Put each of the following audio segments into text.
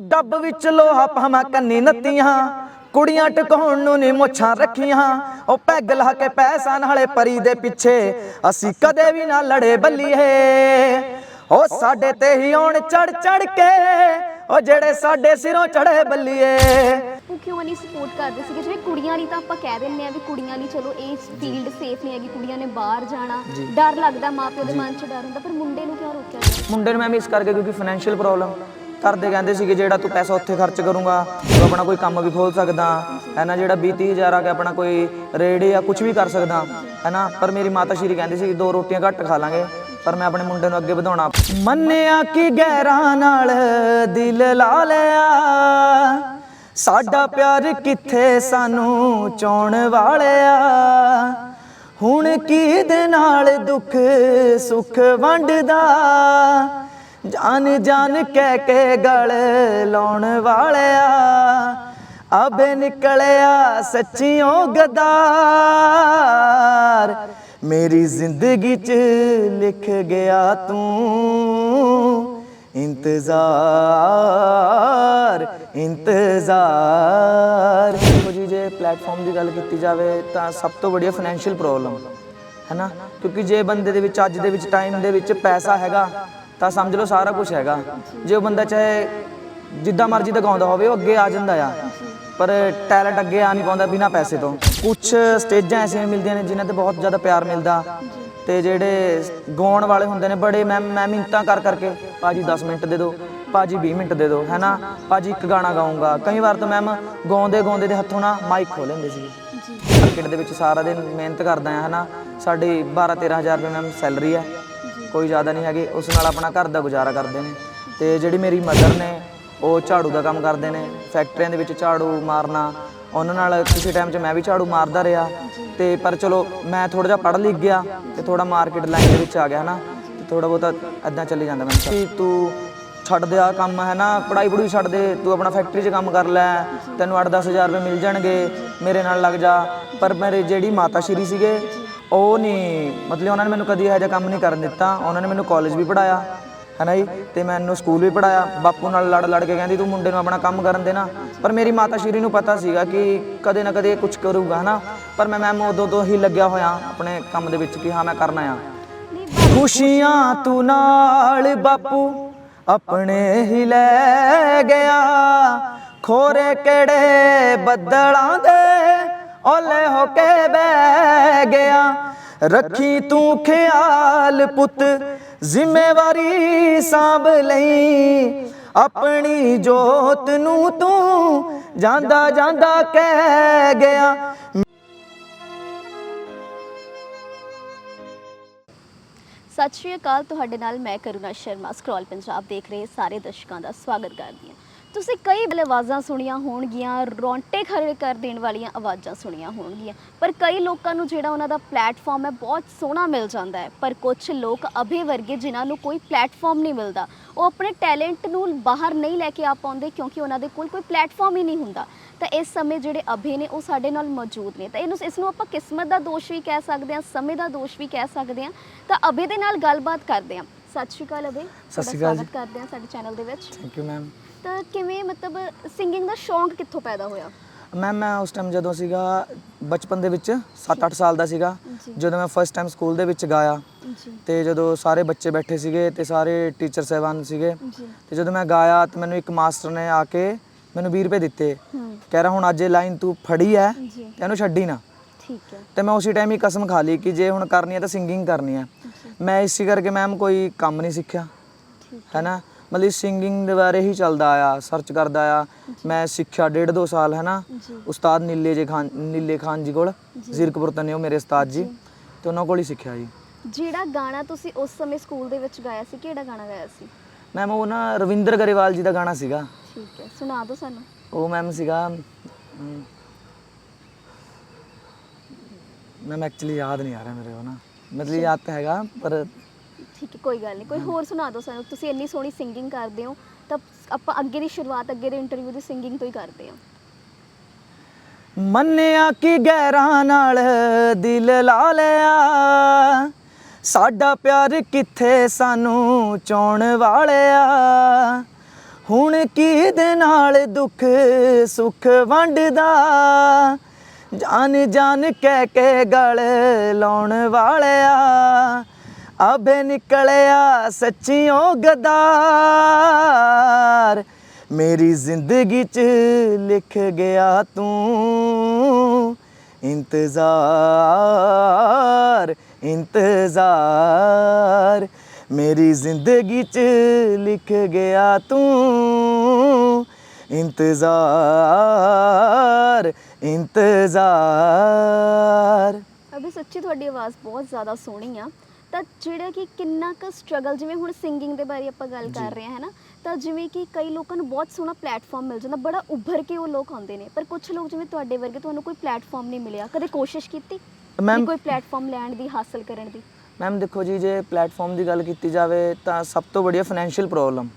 ਡੱਬ ਵਿੱਚ ਲੋਹਾ ਪਾਵਾਂ ਕੰਨੀ ਨੱਤੀਆਂ ਕੁੜੀਆਂ ਟਿਕਾਉਣ ਨੂੰ ਨੀ ਮੁੱਛਾਂ ਰੱਖੀਆਂ। ਉਹ ਪੈਗ ਲਾ ਕੇ ਪੈਸਾ ਨਾਲੇ ਪਰੀ ਦੇ ਪਿੱਛੇ ਅਸੀਂ ਕਦੇ ਵੀ ਨਾ ਲੜੇ ਬੱਲੀਏ। ਉਹ ਸਾਡੇ ਤੇ ਹੀ ਆਉਣ ਚੜ ਚੜ ਕੇ ਉਹ ਜਿਹੜੇ ਸਾਡੇ ਸਿਰੋਂ ਚੜੇ ਬੱਲੀਏ। ਉਹ ਕਿਉਂ ਨਹੀਂ ਸਪੋਰਟ ਕਰਦੇ ਸੀਗੇ? ਜਿਵੇਂ ਕੁੜੀਆਂ ਲਈ ਤਾਂ ਆਪਾਂ ਕਹਿ ਦਿੰਨੇ ਆ ਵੀ ਕੁੜੀਆਂ ਲਈ ਚਲੋ ਇਹ ਫੀਲਡ ਸੇਫ ਨਹੀਂ ਹੈਗੀ ਕੁੜੀਆਂ ਨੇ ਬਾਹਰ ਜਾਣਾ। ਡਰ ਲੱਗਦਾ ਮਾਪਿਓ ਦੇ ਮਨ 'ਚ ਡਰ ਹੁੰਦਾ ਪਰ ਮੁੰਡੇ ਨੂੰ ਕਿਉਂ ਰੋਕਿਆ ਗਿਆ ਮੁੰਡੇ ਨੂੰ ਮੈਂ ਇਸ ਕਰਕੇ ਕਿਉਂਕਿ ਫਾਈਨੈਂਸ਼ੀਅਲ ਪ੍ਰੋਬਲਮ ਕਰਦੇ ਕਹਿੰਦੇ ਸੀਗੇ ਜਿਹੜਾ ਤੂੰ ਪੈਸਾ ਉੱਥੇ ਖਰਚ ਕਰੂੰਗਾ, ਤੂੰ ਆਪਣਾ ਕੋਈ ਕੰਮ ਵੀ ਖੋਲ ਸਕਦਾ, ਹੈ ਨਾ, ਜਿਹੜਾ 20 ਹਜ਼ਾਰ ਆ ਕੇ ਆਪਣਾ ਕੋਈ ਰੇੜੇ ਆ ਕੁਝ ਵੀ ਕਰ ਸਕਦਾ, ਹੈ ਨਾ, ਪਰ ਮੇਰੀ ਮਾਤਾ ਸ਼੍ਰੀ ਕਹਿੰਦੀ ਸੀ, ਦੋ ਰੋਟੀਆਂ ਘੱਟ ਖਾ ਲਾਂਗੇ, ਪਰ ਮੈਂ ਆਪਣੇ ਮੁੰਡੇ ਨੂੰ ਅੱਗੇ ਵਧਾਉਣਾ। ਮੰਨਿਆ ਕਿ ਗਹਿਰਾਂ ਨਾਲ ਦਿਲ ਲਾ ਲਿਆ, ਸਾਡਾ ਪਿਆਰ ਕਿੱਥੇ ਸਾਨੂੰ ਚਾਉਣ ਵਾਲਿਆ, ਹੁਣ ਕੀ ਦੇ ਨਾਲ ਦੁੱਖ ਸੁੱਖ ਵੰਡਦਾ ਜਾਨ ਜਾਨ ਕਹਿ ਕੇ ਗਲ ਲਾਉਣ ਵਾਲਿਆ। ਅਬੇ ਨਿਕਲਿਆ ਸੱਚੀਓ ਗਦਾਰ। ਮੇਰੀ ਜ਼ਿੰਦਗੀ ਚ ਲਿਖ ਗਿਆ ਤੂੰ ਇੰਤਜ਼ਾਰ ਇੰਤਜ਼ਾਰ। ਦੇਖੋ ਜੀ, ਜੇ ਪਲੇਟਫਾਰਮ ਦੀ ਗੱਲ ਕੀਤੀ ਜਾਵੇ ਤਾਂ ਸਭ ਤੋਂ ਵੱਡੀ ਫਾਈਨੈਂਸ਼ੀਅਲ ਪ੍ਰੋਬਲਮ ਹੈ ਨਾ ਕਿਉਂਕਿ ਜੇ ਬੰਦੇ ਦੇ ਵਿੱਚ, ਅੱਜ ਦੇ ਵਿੱਚ ਟਾਈਮ ਦੇ ਵਿੱਚ ਪੈਸਾ ਹੈਗਾ ਤਾਂ ਸਮਝ ਲਓ ਸਾਰਾ ਕੁਝ ਹੈਗਾ। ਜੇ ਉਹ ਬੰਦਾ ਚਾਹੇ ਜਿੱਦਾਂ ਮਰਜ਼ੀ ਦਾ ਗਾਉਂਦਾ ਹੋਵੇ ਉਹ ਅੱਗੇ ਆ ਜਾਂਦਾ ਆ। ਪਰ ਟੈਲੈਂਟ ਅੱਗੇ ਆ ਨਹੀਂ ਪਾਉਂਦਾ ਬਿਨਾ ਪੈਸੇ ਤੋਂ। ਕੁਝ ਸਟੇਜਾਂ ਐਸੀਆਂ ਮਿਲਦੀਆਂ ਨੇ ਜਿਨ੍ਹਾਂ ਤੇ ਬਹੁਤ ਜ਼ਿਆਦਾ ਪਿਆਰ ਮਿਲਦਾ। ਤੇ ਜਿਹੜੇ ਗਾਉਣ ਵਾਲੇ ਹੁੰਦੇ ਨੇ ਬੜੇ ਮੈਂ ਮੈਂ ਮਿੰਤਾਂ ਕਰ ਕਰਕੇ ਭਾਜੀ 10 ਮਿੰਟ ਦੇ ਦਿਓ ਭਾਜੀ 20 ਮਿੰਟ ਦੇ ਦਿਓ ਹੈਨਾ? ਭਾਜੀ ਇੱਕ ਗਾਣਾ ਗਾਉਂਗਾ ਕਈ ਵਾਰ ਤਾਂ ਮੈਮ ਗਾਉਂਦੇ ਗਾਉਂਦੇ ਦੇ ਹੱਥੋਂ ਨਾ ਮਾਈਕ ਖੋਹ ਲੈਂਦੇ ਸੀ। ਮਾਰਕੀਟ ਦੇ ਵਿੱਚ ਸਾਰਾ ਦਿਨ ਮਿਹਨਤ ਕਰਦਾ ਆ ਹਨਾ? ਸਾਡੀ 12 13000 ਰੁਪਏ ਮੈਮ ਸੈਲਰੀ ਹੈ ਕੋਈ ਜ਼ਿਆਦਾ ਨਹੀਂ ਹੈਗੀ, ਉਸ ਨਾਲ ਆਪਣਾ ਘਰ ਦਾ ਗੁਜ਼ਾਰਾ ਕਰਦੇ ਨੇ। ਤੇ ਜਿਹੜੀ ਮੇਰੀ ਮਦਰ ਨੇ, ਉਹ ਝਾੜੂ ਦਾ ਕੰਮ ਕਰਦੇ ਨੇ, ਫੈਕਟਰੀਆਂ ਦੇ ਵਿੱਚ ਝਾੜੂ ਮਾਰਨਾ, ਉਹਨਾਂ ਨਾਲ ਕਿਸੇ ਟਾਈਮ 'ਚ ਮੈਂ ਵੀ ਝਾੜੂ ਮਾਰਦਾ ਰਿਹਾ। ਤੇ ਪਰ ਚਲੋ, ਮੈਂ ਥੋੜਾ ਜਿਹਾ ਪੜ੍ਹ ਲਿਖ ਗਿਆ ਤੇ ਥੋੜਾ ਮਾਰਕੀਟ ਲਾਈਨ ਦੇ ਵਿੱਚ ਆ ਗਿਆ, ਹਨਾ? ਤੇ ਥੋੜਾ ਬਹੁਤਾ ਐਦਾਂ ਚੱਲੀ ਜਾਂਦਾ ਮੈਨੂੰ ਕਿ ਤੂੰ ਛੱਡ ਦੇ ਆ ਕੰਮ ਹੈ ਨਾ ਪੜਾਈ ਪੜੂਈ ਛੱਡ ਦੇ, ਤੂੰ ਆਪਣਾ ਫੈਕਟਰੀ 'ਚ ਕੰਮ ਕਰ ਲੈ, ਤੈਨੂੰ 8-10000 ਰੁਪਏ ਮਿਲ ਜਾਣਗੇ, ਮੇਰੇ ਨਾਲ ਲੱਗ ਜਾ। ਪਰ ਮੇਰੇ ਜਿਹੜੀ ਮਾਤਾ ਸ਼੍ਰੀ ਸੀਗੇ ਉਹ ਨਹੀਂ, ਮਤਲਬ ਉਹਨਾਂ ਨੇ ਮੈਨੂੰ ਕਦੀ ਇਹੋ ਜਿਹਾ ਕੰਮ ਨਹੀਂ ਕਰਨ ਦਿੱਤਾ। ਉਹਨਾਂ ਨੇ ਮੈਨੂੰ ਕਾਲਜ ਵੀ ਪੜਾਇਆ ਹੈ ਨਾ ਜੀ? ਤੇ ਮੈਨੂੰ ਸਕੂਲ ਵੀ ਪੜਾਇਆ ਬਾਪੂ ਨਾਲ ਲੜ ਲੜ ਕੇ ਕਹਿੰਦੀ, ਤੂੰ ਮੁੰਡੇ ਨੂੰ ਆਪਣਾ ਕੰਮ ਕਰਨ ਦੇਣਾ ਪਰ ਮੇਰੀ ਮਾਤਾ ਸ਼੍ਰੀ ਨੂੰ ਪਤਾ ਸੀਗਾ ਕਿ ਕਦੇ ਨਾ ਕਦੇ ਕੁਝ ਕਰੂਗਾ, ਹਨਾ? ਪਰ ਮੈਂ ਮੈਮ ਉਦੋਂ ਤੋਂ ਹੀ ਲੱਗਿਆ ਹੋਇਆ ਆਪਣੇ ਕੰਮ ਦੇ ਵਿੱਚ ਕਿ ਹਾਂ, ਮੈਂ ਕਰਨਾ ਆ ਖੁਸ਼ੀਆਂ ਤੂੰ ਨਾਲ ਬਾਪੂ ਆਪਣੇ ਹੀ ਲੈ ਗਿਆ। ਖੋਰੇ ਕਿਹੜੇ ਬੱਦਲਾਂ ਦੇ ਓਲੇ ਹੋ ਕੇ ਬਹਿ ਗਿਆ। ਰੱਖੀ ਤੂੰ ਖਿਆਲ ਪੁੱਤ, ਜ਼ਿੰਮੇਵਾਰੀ ਸਾਂਭ ਲਈ। ਆਪਣੀ ਜੋਤ ਨੂੰ ਤੂੰ ਜਾਂਦਾ ਜਾਂਦਾ ਕਹਿ ਗਿਆ। ਸਤਿ ਸ਼੍ਰੀ ਅਕਾਲ, ਤੁਹਾਡੇ ਨਾਲ ਮੈਂ ਕਰੁਣਾ ਸ਼ਰਮਾ। ਸਕਰੋਲ ਪੰਜਾਬ ਦੇਖ ਰਹੇ ਸਾਰੇ ਦਰਸ਼ਕਾਂ ਦਾ ਸਵਾਗਤ ਕਰਦੀ ਹਾਂ। ਤੁਸੀਂ ਕਈ ਬਲੇ ਆਵਾਜ਼ਾਂ ਸੁਣੀਆਂ ਹੋਣਗੀਆਂ ਰੌਂਟੇ ਖੜੇ ਕਰ ਦੇਣ ਵਾਲੀਆਂ ਆਵਾਜ਼ਾਂ ਸੁਣੀਆਂ ਹੋਣਗੀਆਂ। ਪਰ ਕਈ ਲੋਕਾਂ ਨੂੰ ਜਿਹੜਾ ਉਹਨਾਂ ਦਾ ਪਲੇਟਫਾਰਮ ਹੈ ਬਹੁਤ ਸੋਹਣਾ ਮਿਲ ਜਾਂਦਾ ਹੈ। ਪਰ ਕੁਝ ਲੋਕ ਅਭੇ ਵਰਗੇ ਜਿਨ੍ਹਾਂ ਨੂੰ ਕੋਈ ਪਲੇਟਫਾਰਮ ਨਹੀਂ ਮਿਲਦਾ ਉਹ ਆਪਣੇ ਟੈਲੈਂਟ ਨੂੰ ਬਾਹਰ ਨਹੀਂ ਲੈ ਕੇ ਆ ਪਾਉਂਦੇ ਕਿਉਂਕਿ ਉਹਨਾਂ ਦੇ ਕੋਲ ਕੋਈ ਪਲੇਟਫਾਰਮ ਹੀ ਨਹੀਂ ਹੁੰਦਾ। ਤਾਂ ਇਸ ਸਮੇਂ ਜਿਹੜੇ ਅਭੇ ਨੇ ਉਹ ਸਾਡੇ ਨਾਲ ਮੌਜੂਦ ਨੇ। ਤਾਂ ਇਹਨੂੰ ਇਸ ਨੂੰ ਆਪਾਂ ਕਿਸਮਤ ਦਾ ਦੋਸ਼ ਵੀ ਕਹਿ ਸਕਦੇ ਹਾਂ ਸਮੇਂ ਦਾ ਦੋਸ਼ ਵੀ ਕਹਿ ਸਕਦੇ ਹਾਂ। ਤਾਂ ਅਭੇ ਦੇ ਨਾਲ ਗੱਲਬਾਤ ਕਰਦੇ ਹਾਂ। ਸਤਿ ਸ਼੍ਰੀ ਅਕਾਲ ਅਭੇ। ਸਤਿ ਸ਼੍ਰੀ ਅਕਾਲ ਜੀ। ਕਰਦੇ ਹਾਂ ਸਾਡੇ ਚੈਨਲ ਦੇ ਵਿੱਚ। ਥੈਂਕ ਯੂ ਮੈਮ ਤਾਂ ਕਿਵੇਂ ਮਤਲਬ ਸਿੰਗਿੰਗ ਦਾ ਸ਼ੌਂਕ ਕਿੱਥੋਂ ਪੈਦਾ ਹੋਇਆ? ਮੈਮ ਮੈਂ ਉਸ ਟਾਈਮ ਜਦੋਂ ਸੀਗਾ ਬਚਪਨ ਦੇ ਵਿੱਚ 7-8 ਸਾਲ ਦਾ ਸੀਗਾ ਜੀ। ਜਦੋਂ ਮੈਂ ਫਸਟ ਟਾਈਮ ਸਕੂਲ ਦੇ ਵਿੱਚ ਗਾਇਆ। ਜੀ। ਤੇ ਜਦੋਂ ਸਾਰੇ ਬੱਚੇ ਬੈਠੇ ਸੀਗੇ ਤੇ ਸਾਰੇ ਟੀਚਰ ਸਹਿਬਾਨ ਸੀਗੇ ਜੀ। ਤੇ ਜਦੋਂ ਮੈਂ ਗਾਇਆ ਤੇ ਮੈਨੂੰ ਇੱਕ ਮਾਸਟਰ ਨੇ ਆ ਕੇ ਮੈਨੂੰ 20 ਰੁਪਏ ਦਿੱਤੇ। ਹੂੰ। ਕਹਿ ਰਿਹਾ ਹੁਣ ਅੱਜ ਇਹ ਲਾਈਨ ਤੂੰ ਫੜੀ ਜੀ। ਤੇ ਇਹਨੂੰ ਛੱਡੀ ਨਾ। ਠੀਕ ਹੈ ਤੇ ਮੈਂ ਉਸੇ ਟਾਈਮ ਹੀ ਕਸਮ ਖਾ ਲਈ ਕਿ ਜੇ ਹੁਣ ਕਰਨੀ ਹੈ ਤਾਂ ਸਿੰਗਿੰਗ ਕਰਨੀ ਹੈ ਜੀ। ਮੈਂ ਇਸੇ ਕਰਕੇ ਮੈਮ ਕੋਈ ਕੰਮ ਨਹੀਂ ਸਿੱਖਿਆ। ਠੀਕ ਹੈ ਨਾ? ਮਤਲਬ ਸਿੰਗਿੰਗ ਦੇ ਬਾਰੇ ਹੀ ਚੱਲਦਾ ਆ ਸਰਚ ਕਰਦਾ ਆ। ਮੈਂ ਸਿੱਖਿਆ ਡੇਢ ਦੋ ਸਾਲ ਹੈ ਨਾ? ਉਸਤਾਦ ਨੀਲੇ ਜੇ ਖਾਨ ਨੀਲੇ ਖਾਨ ਜੀ ਕੋਲ। ਜ਼ੀਰਕਪੁਰ ਤੋਂ ਨੇ ਉਹ ਮੇਰੇ ਉਸਤਾਦ ਜੀ। ਤੇ ਉਹਨਾਂ ਕੋਲ ਹੀ ਸਿੱਖਿਆ ਜੀ। ਜਿਹੜਾ ਗਾਣਾ ਤੁਸੀਂ ਉਸ ਸਮੇਂ ਸਕੂਲ ਦੇ ਵਿੱਚ ਗਾਇਆ ਸੀ ਕਿਹੜਾ ਗਾਣਾ ਗਾਇਆ ਸੀ? ਮੈਮ ਉਹ ਨਾ ਰਵਿੰਦਰ ਗਰੇਵਾਲ ਜੀ ਦਾ ਗਾਣਾ ਸੀਗਾ। ਠੀਕ ਹੈ ਸੁਣਾ ਦਿਓ ਸਾਨੂੰ। ਉਹ ਮੈਮ ਸੀਗਾ ਮੈਮ ਐਕਚੁਅਲੀ ਯਾਦ ਨਹੀਂ ਆ ਰਿਹਾ ਮੇਰੇ ਉਹ ਨਾ। ਮਤਲਬ ਯਾਦ ਤਾਂ ਹੈਗਾ ਪਰ ਠੀਕ ਹੈ ਕੋਈ ਗੱਲ ਨਹੀਂ। ਕੋਈ ਹੋਰ ਸੁਣਾ ਦਿਓ ਸਾਨੂੰ। ਤੁਸੀਂ ਇੰਨੀ ਸੋਹਣੀ ਸਿੰਗਿੰਗ ਕਰਦੇ ਹੋ ਤਾਂ ਆਪਾਂ ਅੱਗੇ ਦੀ ਸ਼ੁਰੂਆਤ ਅੱਗੇ ਦੇ ਇੰਟਰਵਿਊ ਦੀ ਸਿੰਗਿੰਗ ਤੋਂ ਹੀ ਕਰਦੇ ਹਾਂ। ਮੰਨਿਆ ਕਿ ਗਹਿਰਾਂ ਨਾਲ ਦਿਲ ਲਾ ਲਿਆ। ਸਾਡਾ ਪਿਆਰ ਕਿੱਥੇ ਸਾਨੂੰ ਚਾਉਣ ਵਾਲਿਆ? ਹੁਣ ਕੀ ਦੇ ਨਾਲ ਦੁੱਖ ਸੁੱਖ ਵੰਡਦਾ? ਜਾਨ ਜਾਨ ਕਹਿ ਕੇ ਗਲ ਲਾਉਣ ਵਾਲਿਆ। ਆਬੇ ਨਿਕਲਿਆ ਸੱਚੀਓ ਗਦਾਰ। ਮੇਰੀ ਜ਼ਿੰਦਗੀ ਚ ਲਿਖ ਗਿਆ ਤੂੰ ਇੰਤਜ਼ਾਰ ਇੰਤਜ਼ਾਰ। ਮੇਰੀ ਜ਼ਿੰਦਗੀ ਚ ਲਿਖ ਗਿਆ ਤੂੰ ਇੰਤਜ਼ਾਰ ਇੰਤਜ਼ਾਰ। ਅਭੀ ਸੱਚੀ ਤੁਹਾਡੀ ਆਵਾਜ਼ ਬਹੁਤ ਜ਼ਿਆਦਾ ਸੋਹਣੀ ਆ। ਤਾਂ ਜਿਹੜਾ ਕਿ ਕਿੰਨਾ ਕੁ ਸਟਰਗਲ ਜਿਵੇਂ ਹੁਣ ਸਿੰਗਿੰਗ ਦੇ ਬਾਰੇ ਆਪਾਂ ਗੱਲ ਕਰ ਰਹੇ ਹਾਂ ਹੈ ਨਾ ਤਾਂ ਜਿਵੇਂ ਕਿ ਕਈ ਲੋਕਾਂ ਨੂੰ ਬਹੁਤ ਸੋਹਣਾ ਪਲੇਟਫਾਰਮ ਮਿਲ ਜਾਂਦਾ ਬੜਾ ਉੱਭਰ ਕੇ ਉਹ ਲੋਕ ਆਉਂਦੇ ਨੇ। ਪਰ ਕੁਝ ਲੋਕ ਜਿਵੇਂ ਤੁਹਾਡੇ ਵਰਗੇ ਤੁਹਾਨੂੰ ਕੋਈ ਪਲੇਟਫਾਰਮ ਨਹੀਂ ਮਿਲਿਆ। ਕਦੇ ਕੋਸ਼ਿਸ਼ ਕੀਤੀ ਮੈਮ ਕੋਈ ਪਲੇਟਫਾਰਮ ਲੈਣ ਦੀ ਹਾਸਲ ਕਰਨ ਦੀ? ਮੈਮ ਦੇਖੋ ਜੀ ਜੇ ਪਲੇਟਫਾਰਮ ਦੀ ਗੱਲ ਕੀਤੀ ਜਾਵੇ ਤਾਂ ਸਭ ਤੋਂ ਵੱਡੀ ਫਾਈਨੈਂਸ਼ੀਅਲ ਪ੍ਰੋਬਲਮ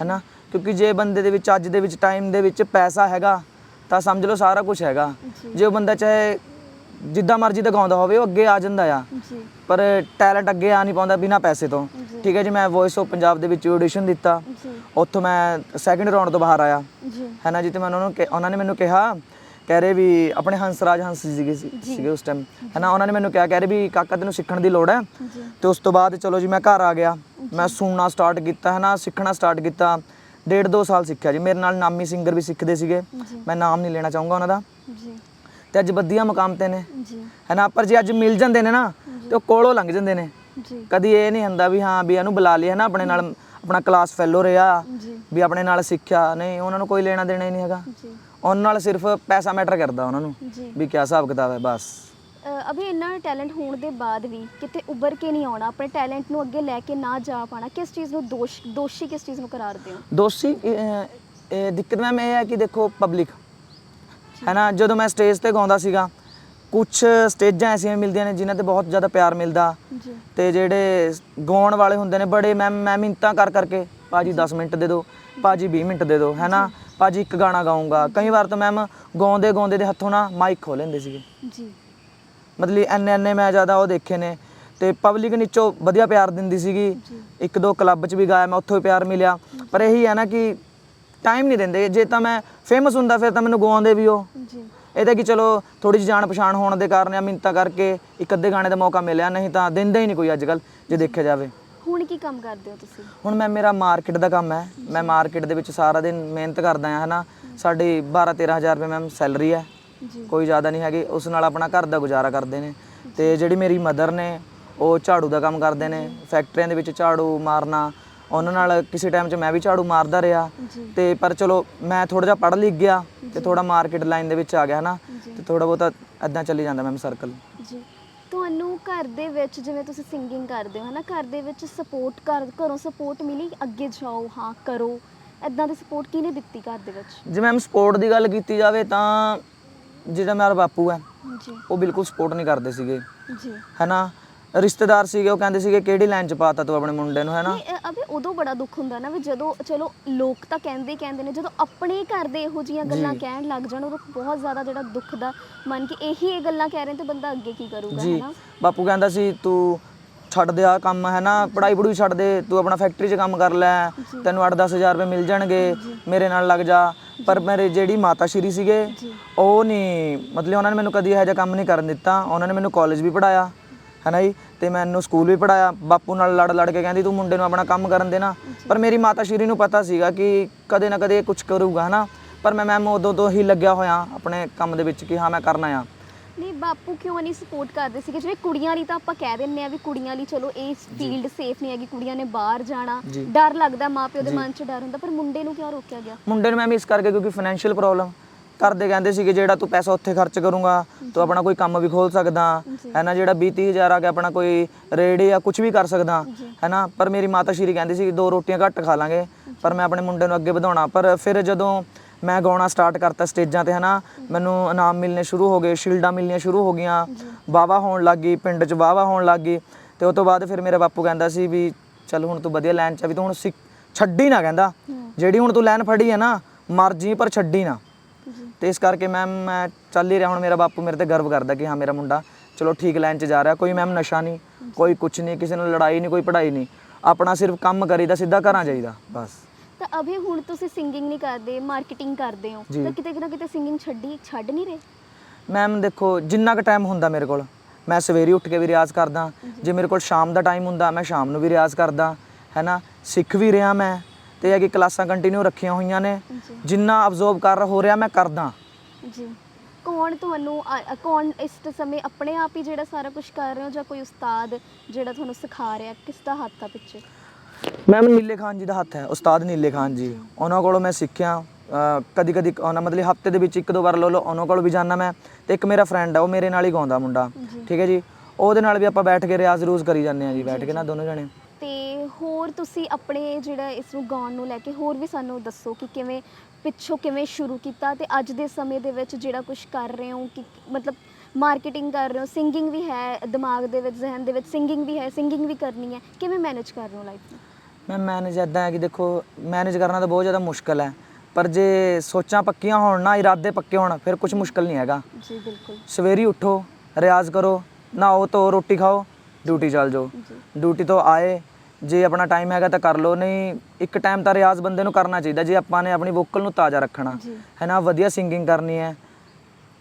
ਹੈ ਨਾ ਕਿਉਂਕਿ ਜੇ ਬੰਦੇ ਦੇ ਵਿੱਚ ਅੱਜ ਦੇ ਵਿੱਚ ਟਾਈਮ ਦੇ ਵਿੱਚ ਪੈਸਾ ਹੈਗਾ ਤਾਂ ਸਮਝ ਲਓ ਸਾਰਾ ਕੁਝ ਹੈਗਾ। ਜੇ ਉਹ ਬੰਦਾ ਚਾਹੇ ਜਿੱਦਾਂ ਮਰਜ਼ੀ ਦਿਖਾਉਂਦਾ ਹੋਵੇ ਉਹ ਅੱਗੇ ਆ ਜਾਂਦਾ ਆ। ਜੀ। ਪਰ ਟੈਲੈਂਟ ਅੱਗੇ ਆ ਨਹੀਂ ਪਾਉਂਦਾ ਬਿਨਾ ਪੈਸੇ ਤੋਂ। ਜੀ। ਠੀਕ ਹੈ ਜੀ ਮੈਂ ਵੌਇਸ ਆਫ ਪੰਜਾਬ ਦੇ ਵਿੱਚ ਆਡੀਸ਼ਨ ਦਿੱਤਾ। ਜੀ। ਉੱਥੋਂ ਮੈਂ ਸੈਕਿੰਡ ਰਾਉਂਡ ਤੋਂ ਬਾਹਰ ਆਇਆ। ਜੀ। ਹੈ ਨਾ ਜੀ ਤੇ ਮੈਂ ਉਹਨਾਂ ਨੂੰ ਕਿ- ਉਹਨਾਂ ਨੇ ਮੈਨੂੰ ਕਿਹਾ ਕਹਿ ਰਹੇ ਵੀ ਆਪਣੇ ਹੰਸਰਾਜ ਹੰਸ ਸੀਗੇ ਸੀ- ਜੀ। ਸੀਗੇ ਉਸ ਟਾਈਮ ਹੈ ਨਾ ਉਹਨਾਂ ਨੇ ਮੈਨੂੰ ਕਿਹਾ ਕਹਿ ਰਹੇ ਵੀ ਕਾਕਾ ਤੈਨੂੰ ਸਿੱਖਣ ਦੀ ਲੋੜ ਹੈ। ਜੀ। ਤੇ ਉਸ ਤੋਂ ਬਾਅਦ ਚਲੋ ਜੀ ਮੈਂ ਘਰ ਆ ਗਿਆ। ਮੈਂ ਸੁਣਨਾ ਸਟਾਰਟ ਕੀਤਾ ਹੈ ਨਾ ਸਿੱਖਣਾ ਸਟਾਰਟ ਕੀਤਾ। ਡੇਢ ਦੋ ਸਾਲ ਸਿੱਖਿਆ ਜੀ। ਮੇਰੇ ਨਾਲ ਨਾਮੀ ਸਿੰਗਰ ਵੀ ਸਿੱਖਦੇ ਸੀਗੇ। ਜੀ। ਮੈਂ ਨਾਮ ਨਹੀਂ ਲੈਣਾ ਚਾਹੂੰਗਾ ਉਹਨਾਂ ਦਾ। ਜੀ। ਤੇ ਅੱਜ ਵਧੀਆ ਮੁਕਾਮ ਤੇ ਨੇ। ਜੀ। ਹੈ ਨਾ ਪਰ ਜੇ ਅੱਜ ਮਿਲ ਜਾਂਦੇ ਨੇ ਨਾ ਤੇ ਉਹ ਕੋਲੋਂ ਲੰਘ ਜਾਂਦੇ ਨੇ। ਜੀ। ਕਦੀ ਇਹ ਨਹੀਂ ਹੁੰਦਾ ਵੀ ਹਾਂ ਵੀ ਇਹਨੂੰ ਬੁਲਾ ਲਿਆ ਨਾ ਆਪਣੇ ਨਾਲ ਆਪਣਾ ਕਲਾਸ ਫੈਲੋ ਰਿਹਾ। ਜੀ। ਵੀ ਆਪਣੇ ਨਾਲ ਸਿੱਖਿਆ। ਨਹੀਂ ਉਹਨਾਂ ਨੂੰ ਕੋਈ ਲੈਣਾ ਦੇਣਾ ਹੀ ਨਹੀਂ ਹੈਗਾ। ਜੀ। ਉਹਨਾਂ ਨਾਲ ਸਿਰਫ ਪੈਸਾ ਮੈਟਰ ਕਰਦਾ ਉਹਨਾਂ ਨੂੰ ਜੀ। ਵੀ ਕਿਆ ਹਿਸਾਬ ਕਿਤਾਬ ਹੈ ਬਸ। ਅ, ਅਭੀ ਇੰਨਾ ਟੈਲੈਂਟ ਹੋਣ ਦੇ ਬਾਅਦ ਵੀ ਕਿਤੇ ਉੱਭਰ ਕੇ ਨਹੀਂ ਆਉਣਾ ਆਪਣੇ ਟੈਲੈਂਟ ਨੂੰ ਅੱਗੇ ਲੈ ਕੇ ਨਾ ਜਾ ਪਾਣਾ ਕਿਸ ਚੀਜ਼ ਨੂੰ ਦੋਸ਼ ਦੋਸ਼ੀ ਕਿਸ ਚੀਜ਼ ਨੂੰ ਕਰਾਰਦੇ ਹੋ ਦੋਸਤੀ ਇਹ- ਇਹ ਦਿੱਕਤ ਮੈਮ ਇਹ ਹੈ ਕਿ ਦੇਖੋ ਪਬਲਿਕ ਹੈ ਨਾ ਜਦੋਂ ਮੈਂ ਸਟੇਜ ਤੇ ਗਾਉਂਦਾ ਸੀਗਾ ਕੁਝ ਸਟੇਜਾਂ ਐਸੀਆਂ ਮਿਲਦੀਆਂ ਨੇ ਜਿਨ੍ਹਾਂ ਤੇ ਬਹੁਤ ਜ਼ਿਆਦਾ ਪਿਆਰ ਮਿਲਦਾ। ਜੀ। ਤੇ ਜਿਹੜੇ ਗਾਉਣ ਵਾਲੇ ਹੁੰਦੇ ਨੇ ਬੜੇ ਮੈਂ ਮੈਂ ਮਿੰਤਾਂ ਕਰ ਕਰਕੇ ਭਾਜੀ 10 ਮਿੰਟ ਦੇ ਦਿਓ ਭਾਜੀ 20 ਮਿੰਟ ਦੇ ਦਿਓ ਹੈ ਨਾ ਭਾਜੀ ਇੱਕ ਗਾਣਾ ਗਾਉਂਗਾ ਕਈ ਵਾਰ ਤਾਂ ਮੈਮ ਗਾਉਂਦੇ ਗਾਉਂਦੇ ਦੇ ਹੱਥੋਂ ਨਾ ਮਾਈਕ ਖੋ ਲੈਂਦੇ ਸੀਗੇ। ਜੀ। ਮਤਲਬ ਐਨੇ ਐਨੇ ਮੈਂ ਜ਼ਿਆਦਾ ਉਹ ਦੇਖੇ ਨੇ। ਤੇ ਪਬਲਿਕ ਨੀਚੋਂ ਵਧੀਆ ਪਿਆਰ ਦਿੰਦੀ ਸੀਗੀ। ਜੀ। ਇੱਕ ਦੋ ਕਲੱਬ 'ਚ ਵੀ ਗਾਇਆ ਮੈਂ ਉੱਥੋਂ ਵੀ ਪਿਆਰ ਮਿਲਿਆ। ਪਰ ਇਹੀ ਹੈ ਨਾ ਕਿ ਟਾਈਮ ਨਹੀਂ ਦਿੰਦੇ। ਜੇ ਤਾਂ ਮੈਂ ਫੇਮਸ ਹੁੰਦਾ ਫਿਰ ਤਾਂ ਮੈਨੂੰ ਗਵਾਉਂਦੇ ਵੀ ਉਹ। ਜੀ। ਇਹ ਤਾਂ ਕਿ ਚਲੋ ਥੋੜੀ ਜਿਹੀ ਜਾਣ ਪਛਾਣ ਹੋਣ ਦੇ ਕਾਰਨ ਜਾਂ ਮਿੰਤਾ ਕਰਕੇ ਇੱਕ ਅੱਧੇ ਗਾਣੇ ਦਾ ਮੌਕਾ ਮਿਲਿਆ ਨਹੀਂ ਤਾਂ ਦਿੰਦੇ ਹੀ ਨਹੀਂ ਕੋਈ ਅੱਜ ਕੱਲ ਜੇ। ਦੇਖਿਆ ਜਾਵੇ। ਹੁਣ ਕੀ ਕੰਮ ਕਰਦੇ ਹੋ ਤੁਸੀਂ? ਹੁਣ ਮੈਂ ਮੇਰਾ ਮਾਰਕੀਟ ਦਾ ਕੰਮ ਹੈ। ਮੈਂ ਮਾਰਕੀਟ ਦੇ ਵਿੱਚ ਸਾਰਾ ਦਿਨ ਮਿਹਨਤ ਕਰਦਾ ਹਾਂ ਹਨਾ। ਸਾਡੀ 12 13000 ਰੁਪਏ ਮੈਮ ਸੈਲਰੀ ਹੈ। ਜੀ। ਕੋਈ ਜ਼ਿਆਦਾ ਨਹੀਂ ਹੈਗੀ। ਉਸ ਨਾਲ ਆਪਣਾ ਘਰ ਦਾ ਗੁਜ਼ਾਰਾ ਕਰਦੇ ਨੇ। ਤੇ ਜਿਹੜੀ ਮੇਰੀ ਮਦਰ ਨੇ ਉਹ ਝਾੜੂ ਦਾ ਕੰਮ ਕਰਦੇ ਨੇ। ਫੈਕਟਰੀਆਂ ਦੇ ਵਿੱਚ ਝਾੜੂ ਮਾਰਨਾ ਉਹਨਾਂ ਨਾਲ ਕਿਸੇ ਟਾਈਮ 'ਚ ਮੈਂ ਵੀ ਝਾੜੂ ਮਾਰਦਾ ਰਿਹਾ ਤੇ ਪਰ ਚਲੋ ਮੈਂ ਥੋੜਾ ਜਿਹਾ ਪੜ੍ਹ ਲਿਖ ਗਿਆ ਤੇ ਥੋੜਾ ਮਾਰਕੀਟ ਲਾਈਨ ਦੇ ਵਿੱਚ ਆ ਗਿਆ ਹਨਾ। ਤੇ ਥੋੜਾ ਬਹੁਤਾ ਐਦਾਂ ਚੱਲੀ ਜਾਂਦਾ ਮੈਮ ਸਰਕਲ ਜੀ। ਤੁਹਾਨੂੰ ਘਰ ਦੇ ਵਿੱਚ ਜਿਵੇਂ ਤੁਸੀਂ ਸਿੰਗਿੰਗ ਕਰਦੇ ਹੋ ਹਨਾ ਘਰ ਦੇ ਵਿੱਚ ਸਪੋਰਟ ਘਰ ਘਰੋਂ ਸਪੋਰਟ ਮਿਲੀ? ਅੱਗੇ ਜਾਓ ਹਾਂ ਕਰੋ। ਐਦਾਂ ਦੀ ਸਪੋਰਟ ਕਿਹਨੇ ਦਿੱਤੀ ਘਰ ਦੇ ਵਿੱਚ? ਜੇ ਮੈਮ ਸਪੋਰਟ ਦੀ ਗੱਲ ਕੀਤੀ ਜਾਵੇ ਤਾਂ ਜਿਹੜਾ ਮੇਰਾ ਬਾਪੂ ਹੈ ਜੀ। ਉਹ ਬਿਲਕੁਲ ਸਪੋਰਟ ਨਹੀਂ ਕਰਦੇ ਸੀਗੇ। ਜੀ। ਹੈਨਾ? ਰਿਸ਼ਤੇਦਾਰ ਸੀਗੇ ਉਹ ਕਹਿੰਦੇ ਸੀਗੇ ਕਿਹੜੀ ਲਾਈਨ 'ਚ ਪਾਤਾ ਤੂੰ ਆਪਣੇ ਮੁੰਡੇ ਨੂੰ ਹੈਨਾ? ਨਹੀਂ ਅਬੇ ਉਦੋਂ ਬੜਾ ਦੁੱਖ ਹੁੰਦਾ ਨਾ ਵੀ ਜਦੋਂ ਚਲੋ ਲੋਕ ਤਾਂ ਕਹਿੰਦੇ ਹੀ ਕਹਿੰਦੇ ਨੇ ਜਦੋਂ ਆਪਣੇ ਘਰ ਦੇ ਇਹੋ ਜੀਆਂ ਗੱਲਾਂ। ਕਹਿਣ ਲੱਗ ਜਾਣ ਉਦੋਂ ਬਹੁਤ ਜ਼ਿਆਦਾ ਜਿਹੜਾ ਦੁੱਖ ਦਾ ਮਨ ਕਿ ਇਹੀ ਇਹ ਗੱਲਾਂ ਕਹਿ ਰਹੇ ਤੇ ਬੰਦਾ ਅੱਗੇ ਕੀ ਕਰੂਗਾ ਜੀ। ਹੈਨਾ? ਬਾਪੂ ਕਹਿੰਦਾ ਸੀ ਤੂੰ ਛੱਡ ਦੇ ਆ ਕੰਮ ਹੈ ਨਾ ਪੜਾਈ ਪੜੂਈ ਛੱਡ ਦੇ ਤੂੰ ਆਪਣਾ ਫੈਕਟਰੀ 'ਚ ਕੰਮ ਕਰ ਲੈ। ਤੈਨੂੰ 8-10000 ਰੁਪਏ ਮਿਲ ਜਾਣਗੇ ਮੇਰੇ ਨਾਲ ਲੱਗ ਜਾ। ਪਰ ਮੇਰੇ ਜਿਹੜੀ ਮਾਤਾ ਸ਼੍ਰੀ ਸੀਗੇ ਜੀ। ਉਹ ਨਹੀਂ ਮਤਲਬ ਉਹਨਾਂ ਨੇ ਮੈਨੂੰ ਕਦੀ ਇਹੋ ਜਿਹਾ ਕੰਮ ਨਹੀਂ ਕਰਨ ਦਿੱਤਾ ਉਹਨਾਂ ਨੇ ਮੈਨੂੰ ਕਾਲਜ ਵੀ ਪੜਾਇਆ ਹੈਨਾ ਜੀ? ਤੇ ਮੈਨੂੰ ਸਕੂਲ ਵੀ ਪੜਾਇਆ ਬਾਪੂ ਨਾਲ ਲੜ ਲੜ ਕੇ ਕਹਿੰਦੀ ਤੂੰ ਮੁੰਡੇ ਨੂੰ ਆਪਣਾ ਕੰਮ ਕਰਨ ਦੇ ਨਾ। ਪਰ ਮੇਰੀ ਮਾਤਾ ਸ਼੍ਰੀ ਨੂੰ ਪਤਾ ਸੀਗਾ ਕਿ ਕਦੇ ਨਾ ਕਦੇ ਕੁਝ ਕਰੂਗਾ ਹਨਾ? ਪਰ ਮੈਂ ਮੈਮ ਉਦੋਂ ਤੋਂ ਹੀ ਲੱਗਿਆ ਹੋਇਆ ਆਪਣੇ ਕੰਮ ਦੇ ਵਿੱਚ ਕਿ ਹਾਂ ਮੈਂ ਕਰਨਾ ਆ ਨਹੀਂ ਬਾਪੂ ਕਿਉਂ ਨਹੀਂ ਸਪੋਰਟ ਕਰਦੇ ਸੀਗੇ? ਜਿਵੇਂ ਕੁੜੀਆਂ ਲਈ ਤਾਂ ਆਪਾਂ ਕਹਿ ਦਿੰਨੇ ਆ ਵੀ ਕੁੜੀਆਂ ਲਈ ਚਲੋ ਇਸ ਫੀਲਡ ਸੇਫ ਨਹੀਂ ਹੈਗੀ ਕੁੜੀਆਂ ਨੇ ਬਾਹਰ ਜਾਣਾ। ਡਰ ਲੱਗਦਾ ਮਾਪਿਓ ਦੇ ਮਨ 'ਚ ਡਰ ਹੁੰਦਾ ਪਰ ਮੁੰਡੇ ਨੂੰ ਕਿਉਂ ਰੋਕਿਆ ਗਿਆ? ਮੁੰਡੇ ਨੂੰ ਮੈਂ ਇਸ ਕਰਕੇ ਕਿਉਂਕਿ ਫਾਈਨੈਂਸ਼ੀਅਲ ਪ੍ਰੋਬਲਮ ਕਰਦੇ ਕਹਿੰਦੇ ਸੀਗੇ ਜਿਹੜਾ ਤੂੰ ਪੈਸਾ ਉੱਥੇ ਖਰਚ ਕਰੂੰਗਾ ਤੂੰ ਆਪਣਾ ਕੋਈ ਕੰਮ ਵੀ ਖੋਲ ਸਕਦਾ। ਹੈ ਨਾ ਜਿਹੜਾ 20 30000 ਆ ਕੇ ਆਪਣਾ ਕੋਈ ਰੇੜੀ ਜਾਂ ਕੁਝ ਵੀ ਕਰ ਸਕਦਾ। ਹੈ ਨਾ ਪਰ ਮੇਰੀ ਮਾਤਾ ਸ਼੍ਰੀ ਕਹਿੰਦੀ ਸੀ ਦੋ ਰੋਟੀਆਂ ਘੱਟ ਖਾ ਲਾਂਗੇ ਪਰ ਮੈਂ ਆਪਣੇ ਮੁੰਡੇ ਨੂੰ ਅੱਗੇ ਵਧਾਉਣਾ ਪਰ ਫਿਰ ਜਦੋਂ ਮੈਂ ਗਾਉਣਾ ਸਟਾਰਟ ਕਰਤਾ ਸਟੇਜਾਂ ਤੇ ਹਨਾ ਮੈਨੂੰ ਇਨਾਮ ਮਿਲਨੇ ਸ਼ੁਰੂ ਹੋ ਗਏ ਸ਼ੀਲਡਾਂ ਮਿਲਣੀਆਂ ਸ਼ੁਰੂ ਹੋ ਗਈਆਂ ਵਾਵਾ ਹੋਣ ਲੱਗ ਗਈ ਪਿੰਡ 'ਚ ਵਾਵਾ ਹੋਣ ਲੱਗ ਗਈ ਤੇ ਉਸ ਤੋਂ ਬਾਅਦ ਫਿਰ ਮੇਰੇ ਬਾਪੂ ਕਹਿੰਦਾ ਸੀ ਵੀ ਚੱਲ ਹੁਣ ਤੂੰ ਵਧੀਆ ਲਾਈਨ 'ਚ ਆ ਵੀ ਤੂੰ ਹੁਣ ਛੱਡੀ ਨਾ ਕਹਿੰਦਾ ਹੂੰ। ਜਿਹੜੀ ਹੁਣ ਤੂੰ ਲਾਈਨ ਫੜੀ ਹੈ ਨਾ ਮਰ ਜੀ ਪਰ ਛੱਡੀ ਨਾ ਤੇ ਇਸ ਕਰਕੇ ਮੈਮ ਮੈਂ ਚੱਲ ਹੀ ਰਿਹਾ ਹੁਣ ਮੇਰਾ ਬਾਪੂ ਮੇਰੇ ਤੇ ਗਰਵ ਕਰਦਾ ਕਿ ਹਾਂ ਮੇਰਾ ਮੁੰਡਾ ਚਲੋ ਠੀਕ ਲਾਈਨ 'ਚ ਜਾ ਰਿਹਾ ਕੋਈ ਮੈਮ ਨਸ਼ਾ ਨਹੀਂ ਕੋਈ ਕੁਝ ਨਹੀਂ ਕਿਸੇ ਨਾਲ ਲੜਾਈ ਨਹੀਂ ਕੋਈ ਪੜ੍ਹਾਈ ਨਹੀਂ ਆਪਣਾ ਸਿਰਫ ਕੰਮ ਕਰੀਦਾ ਸਿੱਧਾ ਘਰਾਂ ਜਾਈਦਾ ਬਸ। ਤਾਂ ਅਭੀ ਹੁਣ ਤੁਸੀਂ ਸਿੰਗਿੰਗ ਨਹੀਂ ਕਰਦੇ ਮਾਰਕੀਟਿੰਗ ਕਰਦੇ ਹੋ ਜੀ। ਤਾਂ ਕਿਤੇ ਨਾ ਕਿਤੇ ਸਿੰਗਿੰਗ ਛੱਡੀ ਛੱਡ ਨਹੀਂ ਰਹੇ? ਮੈਮ ਦੇਖੋ ਜਿੰਨਾ ਕੁ ਟਾਈਮ ਹੁੰਦਾ ਮੇਰੇ ਕੋਲ ਮੈਂ ਸਵੇਰੇ ਉੱਠ ਕੇ ਵੀ ਰਿਆਜ਼ ਕਰਦਾ ਜੇ। ਮੇਰੇ ਕੋਲ ਸ਼ਾਮ ਦਾ ਟਾਈਮ ਹੁੰਦਾ ਮੈਂ ਸ਼ਾਮ ਨੂੰ ਵੀ ਰਿਆਜ਼ ਕਰਦਾ ਹੈ ਨਾ? ਸਿੱਖ ਵੀ ਰਿਹਾ ਮੈਂ ਤੇ ਇਹ ਕਿ ਕਲਾਸਾਂ ਕੰਟੀਨਿਊ ਰੱਖੀਆਂ ਹੋਈਆਂ ਨੇ। ਜੀ। ਜਿੰਨਾ ਅਬਜ਼ਰਵ ਕਰ ਹੋ ਰਿਹਾ ਮੈਂ ਕਰਦਾ। ਜੀ। ਕੌਣ ਤੁਹਾਨੂੰ ਅ- ਅ- ਕੌਣ ਇਸ ਸਮੇਂ ਆਪਣੇ ਆਪ ਹੀ ਜਿਹੜਾ ਸਾਰਾ ਕੁਝ ਕਰ ਰਹੇ ਹੋ ਜਾਂ ਕੋਈ ਉਸਤਾਦ ਜਿਹੜਾ ਤੁਹਾਨੂੰ ਸਿਖਾ ਰਿਹਾ ਕਿਸ ਦਾ ਹੱਥ ਆ ਪਿੱਛੇ? ਮੈਮ ਨੀਲੇ ਖਾਨ ਜੀ ਦਾ ਹੱਥ ਹੈ ਉਸਤਾਦ ਨੀਲੇ ਖਾਨ ਜੀ। ਉਹਨਾਂ ਕੋਲੋਂ ਮੈਂ ਸਿੱਖਿਆ ਕਦੀ ਕਦੀ ਉਹਨਾਂ ਮਤਲਬ ਹਫ਼ਤੇ ਦੇ ਵਿੱਚ ਇੱਕ ਦੋ ਵਾਰ ਲੋ ਲੋ ਉਹਨਾਂ ਕੋਲ ਵੀ ਜਾਣਾ ਮੈਂ। ਤੇ ਇੱਕ ਮੇਰਾ ਫਰੈਂਡ ਹੈ ਉਹ ਮੇਰੇ ਨਾਲ ਹੀ ਗਾਉਂਦਾ ਮੁੰਡਾ। ਜੀ। ਠੀਕ ਹੈ ਜੀ? ਉਹਦੇ ਨਾਲ ਵੀ ਆਪਾਂ ਬੈਠ ਕੇ ਰਿਆਜ਼ ਰੂਜ਼ ਕਰੀ ਜਾਂਦੇ ਆ ਜੀ ਬੈਠ ਕੇ ਨਾ ਦੋਨੋਂ ਜਣੇ। ਤੇ ਹੋਰ ਤੁਸੀਂ ਆਪਣੇ ਜਿਹੜਾ ਇਸ ਨੂੰ ਗਾਉਣ ਨੂੰ ਲੈ ਕੇ ਹੋਰ ਵੀ ਸਾਨੂੰ ਦੱਸੋ ਕਿ ਕਿਵੇਂ ਪਿੱਛੋਂ ਕਿਵੇਂ ਸ਼ੁਰੂ ਕੀਤਾ ਤੇ ਅੱਜ ਦੇ ਸਮੇਂ ਦੇ ਵਿੱਚ ਜਿਹੜਾ ਕੁਝ ਕਰ ਰਹੇ ਹੋ ਕਿ ਮਤਲਬ ਮਾਰਕੀਟਿੰਗ ਕਰ ਰਹੇ ਹੋ ਸਿੰਗਿੰਗ ਵੀ ਹੈ ਦਿਮਾਗ ਦੇ ਵਿੱਚ ਜ਼ਿਹਨ ਦੇ ਵਿੱਚ ਸਿੰਗਿੰਗ ਵੀ ਹੈ ਸਿੰਗਿੰਗ ਵੀ ਕਰਨੀ ਹੈ ਕਿਵੇਂ ਮੈਨੇਜ ਕਰ ਰਹੇ ਹੋ ਲਾਈਫ ਨੂੰ? ਮੈਂ ਮੈਨੇਜ ਇਦਾਂ ਹੈ ਕਿ ਦੇਖੋ ਮੈਨੇਜ ਕਰਨਾ ਤਾਂ ਬਹੁਤ ਜ਼ਿਆਦਾ ਮੁਸ਼ਕਲ ਹੈ ਪਰ ਜੇ ਸੋਚਾਂ ਪੱਕੀਆਂ ਹੋਣ ਨਾ ਇਰਾਦੇ ਪੱਕੇ ਹੋਣ ਫਿਰ ਕੁਝ ਮੁਸ਼ਕਲ ਨਹੀਂ ਹੈਗਾ। ਜੀ ਬਿਲਕੁਲ। ਸਵੇਰੀ ਉੱਠੋ ਰਿਆਜ਼ ਕਰੋ ਨਹਾਓ ਧੋ ਰੋਟੀ ਖਾਓ ਡਿਊਟੀ ਚੱਲ ਜਾਓ। ਡਿਊਟੀ ਤੋਂ ਆਏ ਜੇ ਆਪਣਾ ਟਾਈਮ ਹੈਗਾ ਤਾਂ ਕਰ ਲਓ ਨਹੀਂ ਇੱਕ ਟਾਈਮ ਤਾਂ ਰਿਆਜ਼ ਬੰਦੇ ਨੂੰ ਕਰਨਾ ਚਾਹੀਦਾ ਜੇ ਆਪਾਂ ਨੇ ਆਪਣੀ ਵੋਕਲ ਨੂੰ ਤਾਜ਼ਾ ਰੱਖਣਾ। ਹੈ ਨਾ ਵਧੀਆ ਸਿੰਗਿੰਗ ਕਰਨੀ ਹੈ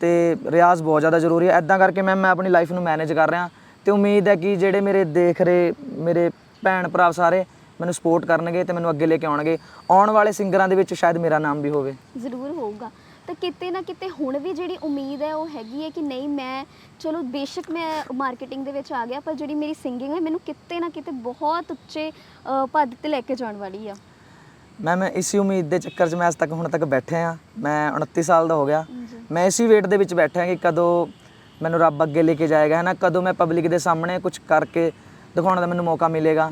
ਤੇ ਰਿਆਜ਼ ਬਹੁਤ ਜ਼ਿਆਦਾ ਜ਼ਰੂਰੀ ਹੈ। ਐਦਾਂ ਕਰਕੇ ਮੈਂ ਮੈਂ ਆਪਣੀ ਲਾਈਫ ਨੂੰ ਮੈਨੇਜ ਕਰ ਰਿਹਾ ਤੇ ਉਮੀਦ ਹੈ ਕਿ ਜਿਹੜੇ ਮੇਰੇ ਦੇਖ ਰਹੇ ਮੇਰੇ ਭੈਣ ਭਰਾ ਸਾਰੇ ਮੈਨੂੰ ਸਪੋਰਟ ਕਰਨਗੇ ਤੇ ਮੈਨੂੰ ਅੱਗੇ ਲੈ ਕੇ ਆਉਣਗੇ। ਆਉਣ ਵਾਲੇ ਸਿੰਗਰਾਂ ਦੇ ਵਿੱਚ ਸ਼ਾਇਦ ਮੇਰਾ ਨਾਮ ਵੀ ਹੋਵੇ। ਜ਼ਰੂਰ ਹੋਊਗਾ। ਤਾਂ ਕਿਤੇ ਨਾ ਕਿਤੇ ਹੁਣ ਵੀ ਜਿਹੜੀ ਉਮੀਦ ਹੈ ਉਹ ਹੈਗੀ ਹੈ ਕਿ ਨਹੀਂ ਮੈਂ ਚਲੋ ਬੇਸ਼ੱਕ ਮੈਂ ਮਾਰਕੀਟਿੰਗ ਦੇ ਵਿੱਚ ਆ ਗਿਆ ਪਰ ਜਿਹੜੀ ਮੇਰੀ ਸਿੰਗਿੰਗ ਹੈ ਮੈਨੂੰ ਕਿਤੇ ਨਾ ਕਿਤੇ ਬਹੁਤ ਉੱਚੇ ਪਦ ਤੇ ਲੈ ਕੇ ਜਾਣ ਵਾਲੀ ਆ। ਮੈਂ ਮੈਂ ਇਸੀ ਉਮੀਦ ਦੇ ਚੱਕਰ 'ਚ ਮੈਂ ਅੱਜ ਤੱਕ ਹੁਣ ਤੱਕ ਬੈਠਿਆ ਆ ਮੈਂ 29 ਸਾਲ ਦਾ ਹੋ ਗਿਆ। ਮੈਂ ਇਸੀ ਵੇਟ ਦੇ ਵਿੱਚ ਬੈਠਾ ਕਿ ਕਦੋਂ ਮੈਨੂੰ ਰੱਬ ਅੱਗੇ ਲੈ ਕੇ ਜਾਏਗਾ ਹੈ ਨਾ? ਕਦੋਂ ਮੈਂ ਪਬਲਿਕ ਦੇ ਸਾਹਮਣੇ ਕੁਝ ਕਰਕੇ ਦਿਖਾਉਣ ਦਾ ਮੈਨੂੰ ਮੌਕਾ ਮਿਲੇਗਾ।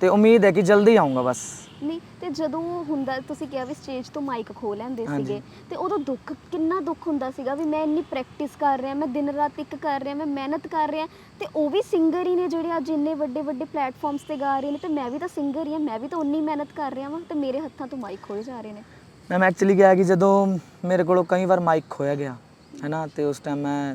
ਤੇ ਉਮੀਦ ਹੈ ਕਿ ਜਲਦੀ ਆਉਂਗਾ ਬਸ। ਨਹੀਂ ਤੇ ਜਦੋਂ ਹੁੰਦਾ ਤੁਸੀਂ ਕਿਹਾ ਵੀ ਸਟੇਜ ਤੋਂ ਮਾਈਕ ਖੋ ਲੈਂਦੇ ਹਾਂਜੀ। ਸੀਗੇ ਤੇ ਉਦੋਂ ਦੁੱਖ ਕਿੰਨਾ ਦੁੱਖ ਹੁੰਦਾ ਸੀਗਾ ਵੀ ਮੈਂ ਇੰਨੀ ਪ੍ਰੈਕਟਿਸ ਕਰ ਰਿਹਾ ਮੈਂ ਦਿਨ ਰਾਤ ਇੱਕ ਕਰ ਰਿਹਾ ਮੈਂ ਮਿਹਨਤ ਕਰ ਰਿਹਾ ਤੇ ਉਹ ਵੀ ਸਿੰਗਰ ਹੀ ਨੇ ਜਿਹੜੇ ਅੱਜ ਇੰਨੇ ਵੱਡੇ ਵੱਡੇ ਪਲੇਟਫਾਰਮਸ ਤੇ ਗਾ ਰਹੇ ਨੇ ਤੇ ਮੈਂ ਵੀ ਤਾਂ ਸਿੰਗਰ ਹੀ ਹਾਂ ਮੈਂ ਵੀ ਤਾਂ ਉਨੀ ਮਿਹਨਤ ਕਰ ਰਿਹਾ ਵਾਂ ਤੇ ਮੇਰੇ ਹੱਥਾਂ ਤੋਂ ਮਾਈਕ ਖੋਏ ਜਾ ਰਹੇ ਨੇ ਮੈਂ ਐਕਚੁਅਲੀ ਗਿਆ ਕਿ ਜਦੋਂ ਮੇਰੇ ਕੋਲੋਂ ਕਈ ਵਾਰ ਮਾਈਕ ਖੋਇਆ ਗਿਆ ਹੈ ਨਾ ਤੇ ਉਸ ਟਾਈਮ ਮੈਂ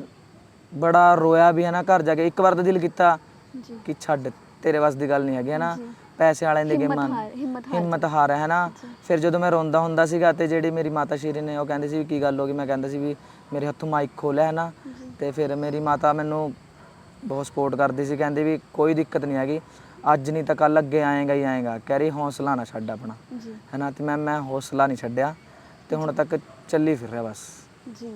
ਬੜਾ ਰੋਇਆ ਵੀ ਹੈ ਨਾ ਘਰ ਜਾ ਕੇ ਇੱਕ ਵਾਰ ਤਾਂ ਦਿਲ ਕੀਤਾ ਜੀ ਕਿ ਛੱਡ ਤੇਰੇ ਵੱਸ ਦੀ ਗੱਲ ਨਹੀਂ ਹੈਗੀ ਹੈ ਨਾ ਜੀ। ਪੈਸੇ ਵਾਲਿਆਂ ਦੀ ਗੇਮਾਂ ਹਾਰ ਹਿੰਮਤ ਹਾਰ ਹਿੰਮਤ ਹਾਰ ਹੈ ਨਾ। ਫਿਰ ਜਦੋਂ ਮੈਂ ਰੋਂਦਾ ਹੁੰਦਾ ਸੀਗਾ ਤੇ ਜਿਹੜੀ ਮੇਰੀ ਮਾਤਾ ਸ਼੍ਰੀ ਨੇ ਉਹ ਕਹਿੰਦੇ ਸੀ ਵੀ ਕੀ ਗੱਲ ਹੋ ਗਈ ਮੈਂ ਕਹਿੰਦਾ ਸੀ ਵੀ ਮੇਰੇ ਹੱਥੋਂ ਮਾਈਕ ਖੋਲਿਆ ਹੈ ਨਾ। ਤੇ ਫਿਰ ਮੇਰੀ ਮਾਤਾ ਮੈਨੂੰ ਬਹੁਤ ਸਪੋਰਟ ਕਰਦੀ ਸੀ ਕਹਿੰਦੀ ਵੀ ਕੋਈ ਦਿੱਕਤ ਨਹੀਂ ਹੈਗੀ ਅੱਜ ਨਹੀਂ ਤਾਂ ਕੱਲ ਅੱਗੇ ਆਏਗਾ ਹੀ ਆਏਗਾ ਕਹਿ ਰਹੀ ਹੌਸਲਾ ਨਾ ਛੱਡ ਆਪਣਾ ਜੀ। ਹੈ ਨਾ ਤੇ ਮੈਂ ਮੈਂ ਹੌਸਲਾ ਨਹੀਂ ਛੱਡਿਆ ਤੇ ਹੁਣ ਤੱਕ ਚੱਲੀ ਫਿਰ ਰਿਹਾ ਬਸ। ਜੀ।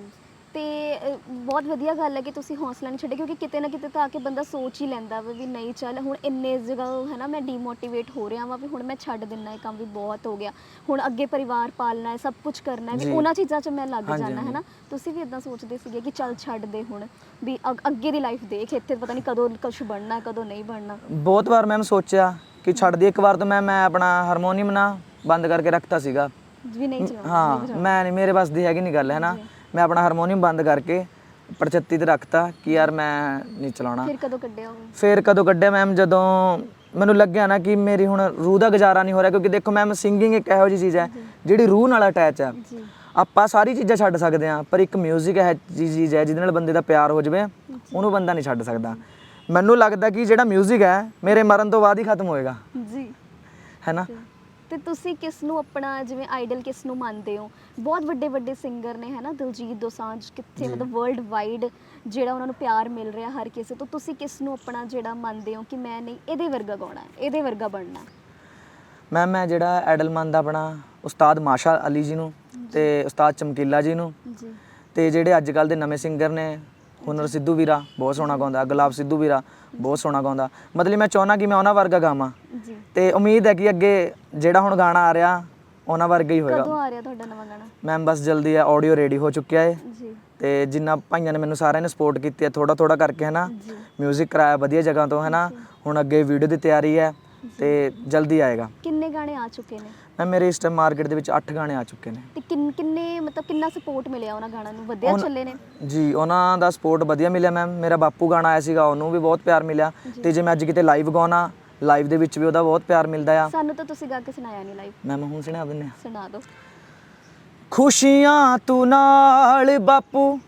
ਤੇ ਅ, ਬਹੁਤ ਵਧੀਆ ਗੱਲ ਹੈ ਕਿ ਤੁਸੀਂ ਹੌਸਲਾ ਨਹੀਂ ਛੱਡਿਆ ਕਿਉਂਕਿ ਕਿਤੇ ਨਾ ਕਿਤੇ ਤਾਂ ਆ ਕੇ ਬੰਦਾ ਸੋਚ ਹੀ ਲੈਂਦਾ ਵਾ ਵੀ ਨਹੀਂ ਚੱਲ ਹੁਣ ਇੰਨੇ ਜਗ੍ਹਾ ਹੈ ਨਾ ਮੈਂ ਡੀਮੋਟੀਵੇਟ ਹੋ ਰਿਹਾ ਵਾਂ ਵੀ ਹੁਣ ਮੈਂ ਛੱਡ ਦਿੰਨਾ ਇਹ ਕੰਮ ਵੀ ਬਹੁਤ ਹੋ ਗਿਆ ਹੁਣ ਅੱਗੇ ਪਰਿਵਾਰ ਪਾਲਣਾ ਹੈ ਸਭ ਕੁਝ ਕਰਨਾ ਹੈ ਵੀ ਜੀ। ਉਹਨਾਂ ਚੀਜ਼ਾਂ 'ਚ ਮੈਂ ਲੱਗ ਹਾਂਜੀ, ਜਾਣਾ ਹੈ ਨਾ ਤੁਸੀਂ ਵੀ ਇਦਾਂ ਸੋਚਦੇ ਸੀਗੇ ਕਿ ਚੱਲ ਛੱਡ ਦੇ ਹੁਣ ਵੀ ਅਗ- ਅੱਗੇ ਦੀ ਲਾਈਫ ਦੇਖ ਇੱਥੇ ਪਤਾ ਨਹੀਂ ਕਦੋਂ ਕੁਝ ਬਣਨਾ ਕਦੋਂ ਨਹੀਂ ਬਣਨਾ ਬਹੁਤ ਵਾਰ ਮੈਂ ਸੋਚਿਆ ਕਿ ਛੱਡ ਦੀ ਇੱਕ ਵਾਰ ਤਾਂ ਮੈਂ ਮੈਂ ਆਪਣਾ ਹਾਰਮੋਨੀਅਮ ਨਾ ਬੰਦ ਕਰਕੇ ਰੱਖਤਾ ਸੀਗਾ ਵੀ ਨਹੀਂ ਨਹੀਂ ਹਾਂ। ਮੈਂ ਨਹੀਂ ਮੇਰੇ ਵੱਸ ਦੀ ਹੈਗੀ ਨਹੀਂ ਗੱਲ ਹੈ ਨਾ। ਮੈਂ ਆਪਣਾ ਹਾਰਮੋਨੀਅਮ ਬੰਦ ਕਰਕੇ ਪਰਚੱਤੀ ਤੇ ਰੱਖਤਾ ਕਿ ਯਾਰ ਮੈਂ ਨਹੀਂ ਚਲਾਉਣਾ ਫਿਰ ਕਦੋਂ ਕੱਢਿਆ ਉਹ ਫਿਰ ਕਦੋਂ ਕੱਢਿਆ ਮੈਮ ਜਦੋਂ ਮੈਨੂੰ ਲੱਗਿਆ ਨਾ ਕਿ ਮੇਰੀ ਹੁਣ ਰੂਹ ਦਾ ਗੁਜ਼ਾਰਾ ਨਹੀਂ ਹੋ ਰਿਹਾ ਕਿਉਂਕਿ ਦੇਖੋ ਮੈਮ ਸਿੰਗਿੰਗ ਇੱਕ ਇਹੋ ਜਿਹੀ ਚੀਜ਼ ਹੈ ਜਿਹੜੀ ਰੂਹ ਨਾਲ ਅਟੈਚ ਹੈ ਜੀ ਆਪਾਂ ਸਾਰੀ ਚੀਜ਼ਾਂ ਛੱਡ ਸਕਦੇ ਹਾਂ ਪਰ ਇੱਕ 뮤직 ਹੈ ਜੀ ਚੀਜ਼ ਹੈ ਜਿਹਦੇ ਨਾਲ ਬੰਦੇ ਦਾ ਪਿਆਰ ਹੋ ਜਾਵੇ ਉਹਨੂੰ ਬੰਦਾ ਨਹੀਂ ਛੱਡ ਸਕਦਾ ਮੈਨੂੰ ਲੱਗਦਾ ਕਿ ਜਿਹੜਾ 뮤직 ਹੈ ਮੇਰੇ ਮਰਨ ਤੋਂ ਬਾਅਦ ਹੀ ਖਤਮ ਹੋਏਗਾ ਜੀ ਹੈ ਨਾ ਤੇ ਤੁਸੀਂ ਕਿਸ ਨੂੰ ਆਪਣਾ ਜਿਵੇਂ ਆਈਡਲ ਕਿਸ ਨੂੰ ਮੰਨਦੇ ਹੋ? ਬਹੁਤ ਵੱਡੇ ਵੱਡੇ ਸਿੰਗਰ ਨੇ ਹੈ ਨਾ ਦਿਲਜੀਤ ਦੋਸਾਂਝ ਕਿੱਥੇ। ਮਤਲਬ ਵਰਲਡ ਵਾਈਡ ਜਿਹੜਾ ਉਹਨਾਂ ਨੂੰ ਪਿਆਰ ਮਿਲ ਰਿਹਾ ਹਰ ਕਿਸੇ ਤੋਂ। ਤੁਸੀਂ ਕਿਸ ਨੂੰ ਆਪਣਾ ਜਿਹੜਾ ਮੰਨਦੇ ਹੋ ਕਿ ਮੈਂ ਨਹੀਂ ਇਹਦੇ ਵਰਗਾ ਗਾਉਣਾ ਹੈ ਇਹਦੇ ਵਰਗਾ ਬਣਨਾ। ਹੈ? ਮੈਮ ਮੈਂ ਜਿਹੜਾ ਐਡਲ ਮੰਨਦਾ ਆਪਣਾ ਉਸਤਾਦ ਮਾਸ਼ਾ ਅਲੀ ਜੀ ਨੂੰ ਤੇ ਉਸਤਾਦ ਚਮਕੀਲਾ ਜੀ ਨੂੰ ਜੀ। ਤੇ ਜਿਹੜੇ ਅੱਜ ਕੱਲ ਦੇ ਨਵੇਂ ਸਿੰਗਰ ਨੇ ਹੁਨਰ ਸਿੱਧੂ ਵੀਰਾ ਬਹੁਤ ਸੋਹਣਾ ਗਾਉਂਦਾ ਗੁਲਾਬ ਸਿੱਧੂ ਵੀਰਾ ਬਹੁਤ ਸੋਹਣਾ ਗਾਉਂਦਾ। ਮਤਲਬ ਮੈਂ ਚਾਹੁੰਦਾ ਕਿ ਮੈਂ ਉਹਨਾਂ ਵਰਗਾ ਗਾਵਾਂ। ਜੀ। ਤੇ ਉਮੀਦ ਹੈ ਕਿ ਅੱਗੇ ਜਿਹੜਾ ਹੁਣ ਗਾਣਾ ਆ ਰਿਹਾ ਉਹਨਾਂ ਵਰਗਾ ਹੀ ਕਦੋਂ ਹੋਏਗਾ ਆ ਰਿਹਾ ਤੁਹਾਡਾ ਨਵਾਂ ਗਾਣਾ? ਮੈਮ ਬਸ ਜਲਦੀ ਹੈ ਆਡੀਓ ਰੈਡੀ ਹੋ ਚੁੱਕਿਆ ਹੈ ਜੀ। ਤੇ ਜਿੰਨਾ ਭਾਈਆਂ ਨੇ ਮੈਨੂੰ ਸਾਰਿਆਂ ਨੇ ਸਪੋਰਟ ਕੀਤੀ ਹੈ ਥੋੜਾ ਥੋੜਾ ਕਰਕੇ ਹੈ ਨਾ ਜੀ। 뮤직 ਕਰਾਇਆ ਵਧੀਆ ਜਗ੍ਹਾ ਤੋਂ ਹੈ ਨਾ ਹੁਣ ਅੱਗੇ ਵੀਡੀਓ ਦੀ ਤਿਆਰੀ ਹੈ। ਤੇ ਜਲਦੀ ਆਏਗਾ। ਕਿੰਨੇ ਗਾਣੇ ਆ ਚੁੱਕੇ ਨੇ? ਮੈਂ ਮੇਰੇ ਇਸ ਟਾਈਮ ਮਾਰਕੀਟ ਦੇ ਵਿੱਚ 8 ਗਾਣੇ ਆ ਚੁੱਕੇ ਨੇ। ਤੇ ਕਿੰਨ ਕਿੰਨੇ ਮਤਲਬ ਕਿੰਨਾ ਸਪੋਰਟ ਮਿਲਿਆ ਉਹਨਾਂ ਗਾਣਾ ਨੂੰ? ਵਧੀਆ ਚੱਲੇ ਨੇ? ਜੀ ਉਹਨਾਂ ਦਾ ਸਪੋਰਟ ਵਧੀਆ ਮਿਲਿਆ ਮੈਮ ਮੇਰਾ ਬਾਪੂ ਗਾਣਾ ਆਇਆ ਸੀਗਾ ਉਹਨੂੰ ਵੀ ਬਹੁਤ ਪਿਆਰ ਮਿਲਿਆ। ਤੇ ਜੇ ਮੈਂ ਅੱਜ ਕਿਤੇ ਲਾਈਵ ਗਾਉਣਾ ਲਾਈਵ ਦੇ ਵਿੱਚ ਵੀ ਉਹਦਾ ਬਹੁਤ ਪਿਆਰ ਮਿਲਦਾ ਆ। ਸਾਨੂੰ ਤਾਂ ਤੁਸੀਂ ਗਾ ਕੇ ਸੁਣਾਇਆ ਨਹੀਂ ਲਾਈਵ ਮੈਮ ਹੁਣ ਸੁਣਾ ਦਿੰਦੇ ਆ ਸੁਣਾ ਦਿਓ। ਖੁਸ਼ੀਆਂ ਤੂੰ ਨਾਲ ਬਾਪੂ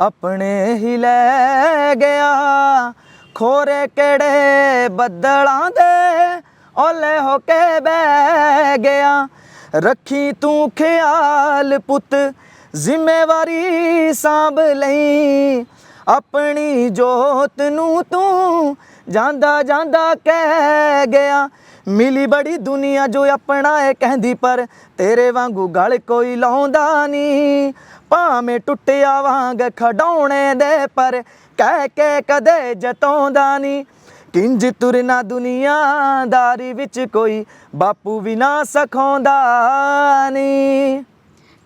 ਆਪਣੇ ਹੀ ਲੈ ਗਿਆ। ਖੋਰੇ ਕਿਹੜੇ ਬੱਦਲਾਂ ਦੇ ਓਲੇ ਹੋ ਕੇ ਬਹਿ ਗਿਆ। ਰੱਖੀ ਤੂੰ ਖਿਆਲ ਪੁੱਤ, ਜ਼ਿੰਮੇਵਾਰੀ ਸਾਂਭ ਲਈ। ਆਪਣੀ ਜੋਤ ਨੂੰ ਤੂੰ ਜਾਂਦਾ ਜਾਂਦਾ ਕਹਿ ਗਿਆ। ਮਿਲੀ ਬੜੀ ਦੁਨੀਆ ਜੋ ਆਪਣਾ ਏ ਕਹਿੰਦੀ, ਪਰ ਤੇਰੇ ਵਾਂਗੂ ਗਲ ਕੋਈ ਲਾਉਂਦਾ ਨਹੀਂ। ਭਾਵੇਂ ਟੁੱਟਿਆ ਵਾਂਗ ਖਡਾਉਣੇ ਦੇ, ਪਰ ਕਹਿ ਕੇ ਕਦੇ ਜਤਾਉਂਦਾ ਨਹੀਂ। ਕਿੰਜ ਤੁਰਨਾ ਦੁਨੀਆਦਾਰੀ ਵਿੱਚ ਕੋਈ ਬਾਪੂ ਵੀ ਨਾ ਸਖਾਉਂਦਾ ਨਹੀਂ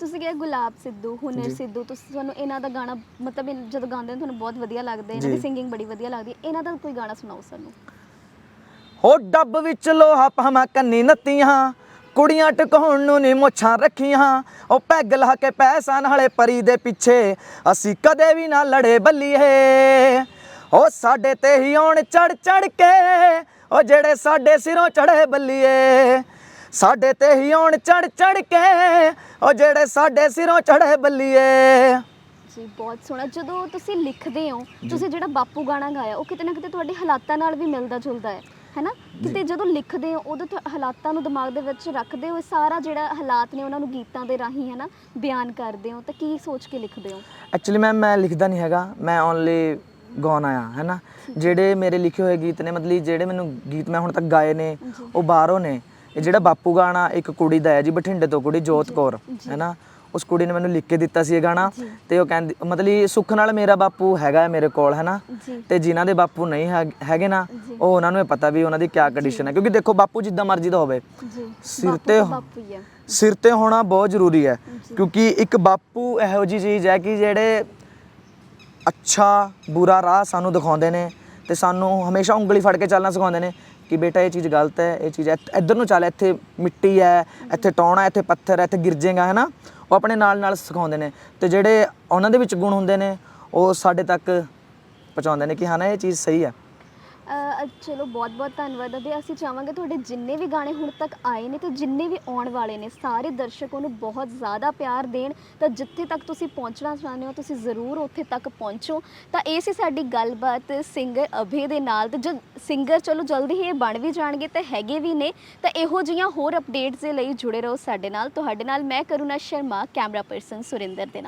ਤੁਸੀਂ ਕਿਹਾ ਗੁਲਾਬ ਸਿੱਧੂ ਹੁਨਰ ਸਿੱਧੂ ਤੁਸੀਂ ਤੁਹਾਨੂੰ ਇਹਨਾਂ ਦਾ ਗਾਣਾ ਮਤਲਬ ਇਹ ਜਦੋਂ ਗਾਉਂਦੇ ਨੇ ਤੁਹਾਨੂੰ ਬਹੁਤ ਵਧੀਆ ਲੱਗਦਾ ਹੈ ਇਹਨਾਂ ਦੀ। ਸਿੰਗਿੰਗ ਬੜੀ ਵਧੀਆ ਲੱਗਦੀ ਹੈ ਇਹਨਾਂ ਦਾ ਕੋਈ ਗਾਣਾ ਸੁਣਾਓ ਸਾਨੂੰ। ਹੋ ਡੱਬ ਵਿੱਚ ਲੋਹਾ ਪਾਵਾਂ ਕੰਨੀ ਨੱਤੀਆਂ ਕੁੜੀਆਂ ਟਿਕਾਉਣ ਨੂੰ ਨੀ ਮੁੱਛਾਂ ਰੱਖੀਆਂ ਉਹ ਪੈਗ ਲਾ ਕੇ ਪੈਸਾ ਨਾਲੇ ਪਰੀ ਦੇ ਪਿੱਛੇ ਅਸੀਂ ਕਦੇ ਵੀ ਨਾ ਲੜੇ ਬੱਲੀਏ। ਉਹ ਸਾਡੇ ਤੇ ਹੀ ਆਉਣ ਚੜ ਚੜ ਕੇ ਉਹ ਜਿਹੜੇ ਸਾਡੇ ਸਿਰੋਂ ਚੜੇ ਬੱਲੀਏ। ਸਾਡੇ ਤੇ ਹੀ ਆਉਣ ਚੜ ਚੜ ਕੇ ਉਹ ਜਿਹੜੇ ਸਾਡੇ ਸਿਰੋਂ ਚੜੇ ਬੱਲੀਏ। ਜੀ ਬਹੁਤ ਸੋਹਣਾ। ਜਦੋਂ ਤੁਸੀਂ ਲਿਖਦੇ ਹੋ ਤੁਸੀਂ ਜਿਹੜਾ ਬਾਪੂ ਗਾਣਾ ਗਾਇਆ ਉਹ ਕਿਤੇ ਨਾ ਕਿਤੇ ਤੁਹਾਡੇ ਹਾਲਾਤਾਂ ਨਾਲ ਵੀ ਮਿਲਦਾ ਜੁਲਦਾ ਹੈ ਹੈਨਾ? ਕਿਤੇ ਜਦੋਂ ਲਿਖਦੇ ਹੋ ਉਦੋਂ ਤੁਹਾ- ਹਾਲਾਤਾਂ ਨੂੰ ਦਿਮਾਗ ਦੇ ਵਿੱਚ ਰੱਖਦੇ ਹੋ ਇਹ ਸਾਰਾ ਜਿਹੜਾ ਹਾਲਾਤ ਨੇ ਉਹਨਾਂ ਨੂੰ ਗੀਤਾਂ ਦੇ ਰਾਹੀਂ ਹੈਨਾ ਬਿਆਨ ਕਰਦੇ ਹੋ ਤਾਂ ਕੀ ਸੋਚ ਕੇ ਲਿਖਦੇ ਹੋ? ਐਕਚੁਅਲੀ ਮੈਂ ਮੈਂ ਲਿਖਦਾ ਨਹੀਂ ਹੈਗਾ। ਮੈਂ ਓਨਲੀ ਗਾਉਣਾ ਆ ਹੈਨਾ? ਜਿਹੜੇ ਮੇਰੇ ਲਿਖੇ ਹੋਏ ਗੀਤ ਨੇ ਮਤਲਬ ਜਿਹੜੇ ਮੈਨੂੰ ਗੀਤ ਮੈਂ ਹੁਣ ਤੱਕ ਗਾਏ ਨੇ ਉਹ ਬਾਹਰੋਂ ਨੇ। ਇਹ ਜਿਹੜਾ ਬਾਪੂ ਗਾਣਾ ਇੱਕ ਕੁੜੀ ਦਾ ਹੈ ਜੀ ਬਠਿੰਡੇ ਤੋਂ ਕੁੜੀ ਜੋਤ ਕੌਰ ਹੈਨਾ? ਉਸ ਕੁੜੀ ਨੇ ਮੈਨੂੰ ਲਿਖ ਕੇ ਦਿੱਤਾ ਸੀ ਇਹ ਗਾਣਾ। ਤੇ ਉਹ ਕਹਿੰਦੀ ਮਤਲਬ ਸੁੱਖ ਨਾਲ ਮੇਰਾ ਬਾਪੂ ਹੈਗਾ ਹੈ ਮੇਰੇ ਕੋਲ ਹੈਨਾ? ਜੀ। ਤੇ ਜਿਨ੍ਹਾਂ ਦੇ ਬਾਪੂ ਨਹੀਂ ਹੈਗ- ਨਾ। ਉਹ ਉਹਨਾਂ ਨੂੰ ਪਤਾ ਵੀ ਉਹਨਾਂ ਦੀ ਕਿਆ ਕੰਡੀਸ਼ਨ ਹੈ। ਕਿਉਂਕਿ ਦੇਖੋ ਬਾਪੂ ਜਿੱਦਾਂ ਮਰਜ਼ੀ ਦਾ ਹੋਵੇ। ਸਿਰ ਤੇ ਹੀ ਹੈ। ਸਿਰ ਤੇ ਹੋਣਾ ਬਹੁਤ ਜ਼ਰੂਰੀ ਹੈ। ਕਿਉਂਕਿ ਇੱਕ ਬਾਪੂ ਇਹੋ ਜੀ ਚੀਜ਼ ਹੈ ਕਿ ਜਿਹੜੇ ਅੱਛਾ ਬੁਰਾ ਰਾਹ ਸਾਨੂੰ ਦਿਖਾਉਂਦੇ ਨੇ ਅਤੇ ਸਾਨੂੰ ਹਮੇਸ਼ਾ ਉਂਗਲੀ ਫੜ ਕੇ ਚੱਲਣਾ ਸਿਖਾਉਂਦੇ ਨੇ ਕਿ ਬੇਟਾ ਇਹ ਚੀਜ਼ ਗਲਤ ਹੈ, ਇਹ ਚੀਜ਼ ਇੱਥ- ਇੱਧਰ ਨੂੰ ਚੱਲ, ਇੱਥੇ ਮਿੱਟੀ ਹੈ, ਇੱਥੇ ਟੌਣਾ ਇੱਥੇ ਪੱਥਰ ਹੈ, ਇੱਥੇ ਗਿਰ ਜਾਏਗਾ ਹੈ ਨਾ? ਉਹ ਆਪਣੇ ਨਾਲ ਨਾਲ ਸਿਖਾਉਂਦੇ ਨੇ ਤੇ ਜਿਹੜੇ ਉਹਨਾਂ ਦੇ ਵਿੱਚ ਗੁਣ ਹੁੰਦੇ ਨੇ, ਉਹ ਸਾਡੇ ਤੱਕ ਪਹੁੰਚਾਉਂਦੇ ਨੇ ਕਿ ਹਾਂ ਨਾ, ਇਹ ਚੀਜ਼ ਸਹੀ ਹੈ। ਅਹ ਚਲੋ ਬਹੁਤ ਬਹੁਤ ਧੰਨਵਾਦ ਅਤੇ ਅਸੀਂ ਚਾਹਾਂਗੇ ਤੁਹਾਡੇ ਜਿੰਨੇ ਵੀ ਗਾਣੇ ਹੁਣ ਤੱਕ ਆਏ ਨੇ ਤੇ ਜਿੰਨੇ ਵੀ ਆਉਣ ਵਾਲੇ ਨੇ, ਸਾਰੇ ਦਰਸ਼ਕ ਉਹਨੂੰ ਬਹੁਤ ਜ਼ਿਆਦਾ ਪਿਆਰ ਦੇਣ। ਤਾਂ ਜਿੱਥੇ ਤੱਕ ਤੁਸੀਂ ਪਹੁੰਚਣਾ ਚਾਹੁੰਦੇ ਹੋ, ਤੁਸੀਂ ਜ਼ਰੂਰ ਉੱਥੇ ਤੱਕ ਪਹੁੰਚੋ। ਤਾਂ ਇਹ ਸੀ ਸਾਡੀ ਗੱਲਬਾਤ ਸਿੰਗਰ ਅਭੇ ਦੇ ਨਾਲ। ਤੇ ਜਦ ਸਿੰਗਰ ਚਲੋ ਜਲਦੀ ਹੀ ਇਹ ਬਣ ਵੀ ਜਾਣਗੇ ਤੇ ਹੈਗੇ ਵੀ ਨੇ। ਤਾਂ ਇਹੋ ਜਿਹੀਆਂ ਹੋਰ ਅਪਡੇਟਸ ਦੇ ਲਈ ਜੁੜੇ ਰਹੋ ਸਾਡੇ ਨਾਲ। ਤੁਹਾਡੇ ਨਾਲ ਮੈਂ ਕਰੁਣਾ ਸ਼ਰਮਾ, ਕੈਮਰਾ ਪਰਸਨ ਸੁਰਿੰਦਰ ਦੇ ਨਾਲ।